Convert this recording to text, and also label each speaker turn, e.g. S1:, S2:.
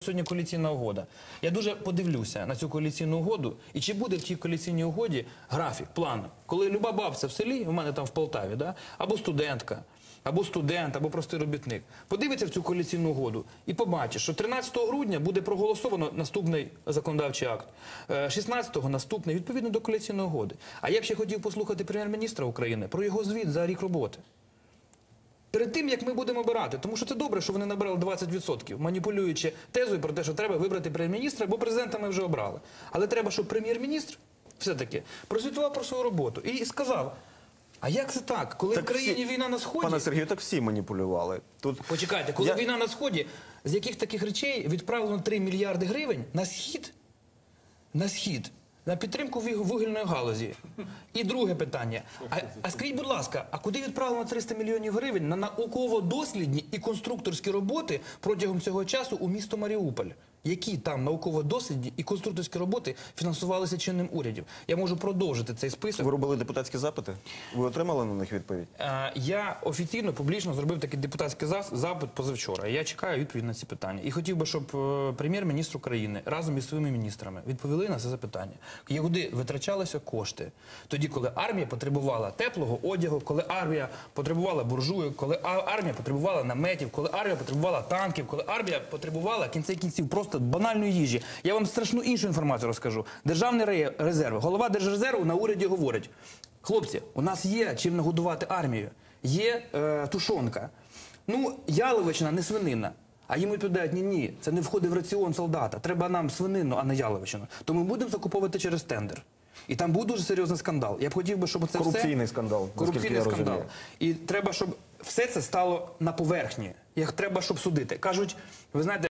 S1: Сьогодні коаліційна угода. Я дуже подивлюся на цю коаліційну угоду, і чи буде в тій коаліційній угоді графік, план, коли люба бабця в селі, у мене там в Полтаві, да? або студентка, або студент, або простий робітник, подивиться в цю коаліційну угоду і побачить, що 13 грудня буде проголосовано наступний законодавчий акт, е, 16-го наступний, відповідно до коаліційної угоди. А я б ще хотів послухати прем'єр-міністра України про його звіт за рік роботи. Перед тим як ми будемо обирати, тому що це добре, що вони набрали 20%, маніпулюючи тезою про те, що треба вибрати прем'єр-міністра, бо президента ми вже обрали. Але треба, щоб прем'єр-міністр все-таки прозвітував про свою роботу і сказав: а як це так, коли
S2: Так
S1: в країні
S2: всі-
S1: війна на сході?
S2: Пане Сергію, так всі маніпулювали. Тут
S1: Почекайте, коли
S2: Я-
S1: війна на сході, з яких таких речей відправлено 3 мільярди гривень на схід? На схід. На підтримку вуг- вугільної галузі. І друге питання. А, а скажіть, будь ласка, а куди відправлено 300 мільйонів гривень на науково-дослідні і конструкторські роботи протягом цього часу у місто Маріуполь? Які там науково-дослідні і конструкторські роботи фінансувалися чинним урядом? Я можу продовжити цей список.
S2: ви робили депутатські запити? Ви отримали на них відповідь?
S1: Е, Я офіційно публічно зробив такий депутатський запит позавчора. Я чекаю відповідь на ці питання. І хотів би, щоб е, прем'єр-міністр України разом із своїми міністрами відповіли на це запитання. Куди витрачалися кошти тоді, коли армія потребувала теплого одягу, коли армія потребувала буржуйок, коли армія потребувала наметів, коли армія потребувала танків, коли армія потребувала кінцей кінців просто банальної їжі. Я вам страшну іншу інформацію розкажу. Державний резерв, голова держрезерву на уряді говорить: хлопці, у нас є чим нагодувати армію, є е, тушонка. Ну, яловичина не свинина. А їм відповідають, ні, ні, це не входить в раціон солдата. Треба нам свинину, а не яловичину. То ми будемо закуповувати через тендер. І там буде дуже серйозний скандал. Я б хотів би, щоб це
S2: Корупційний
S1: все...
S2: скандал,
S1: Корупційний
S2: я
S1: скандал.
S2: розумію.
S1: І треба, щоб все це стало на поверхні. Як треба, щоб судити. Кажуть, ви знаєте.